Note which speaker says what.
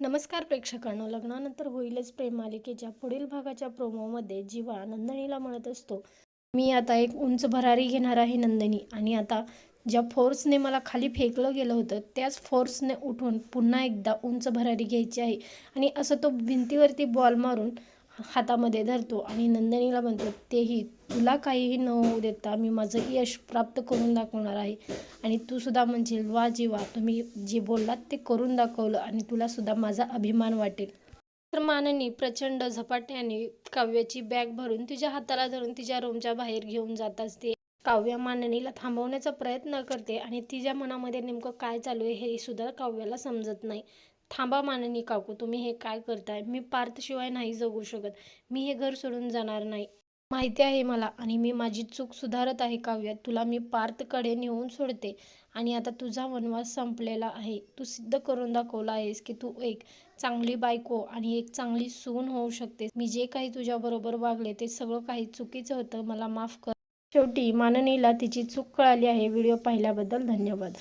Speaker 1: नमस्कार प्रेक्षकांनो. लग्नानंतर होईलच प्रेम मालिकेच्या पुढील भागाच्या प्रोमोमध्ये जीवा नंदिनीला म्हणत असतो मी आता एक उंच भरारी घेणार आहे नंदिनी. आणि आता ज्या फोर्सने मला खाली फेकलं गेलं होतं त्याच फोर्सने उठून पुन्हा एकदा उंच भरारी घ्यायची आहे. आणि असं तो भिंतीवरती बॉल मारून हातामध्ये धरतो आणि नंदिनीला म्हणतो तेही तुला काहीही न होऊ देता मी माझं यश प्राप्त करून दाखवणार आहे. आणि तू सुद्धा म्हणशील वा जीवा तुम्ही जे बोललात ते करून दाखवलं आणि तुला सुद्धा माझा अभिमान वाटेल. तर माननी प्रचंड झपाट्याने काव्याची बॅग भरून तिच्या हाताला धरून तिच्या रूमच्या बाहेर घेऊन जात असते. काव्या माननीला थांबवण्याचा प्रयत्न करते आणि तिच्या मनामध्ये नेमकं काय चालू आहे हे सुद्धा काव्याला समजत नाही. थांबा माननी काकू तुम्ही हे काय करताय? मी पार्थशिवाय नाही जगू शकत. मी हे घर सोडून जाणार नाही. माहिती आहे मला आणि मी माझी चूक सुधारत आहे काव्या. तुला मी पार्थकडे नेऊन सोडते आणि आता तुझा वनवास संपलेला आहे. तू सिद्ध करून दाखवला आहेस की तू एक चांगली बायको आणि एक चांगली सून होऊ शकते मी जे काही तुझ्याबरोबर वागले ते सगळं काही चुकीचं होतं. मला माफ कर. शेवटी माननीला तिची चूक कळाली आहे. व्हिडिओ पाहिल्याबद्दल धन्यवाद.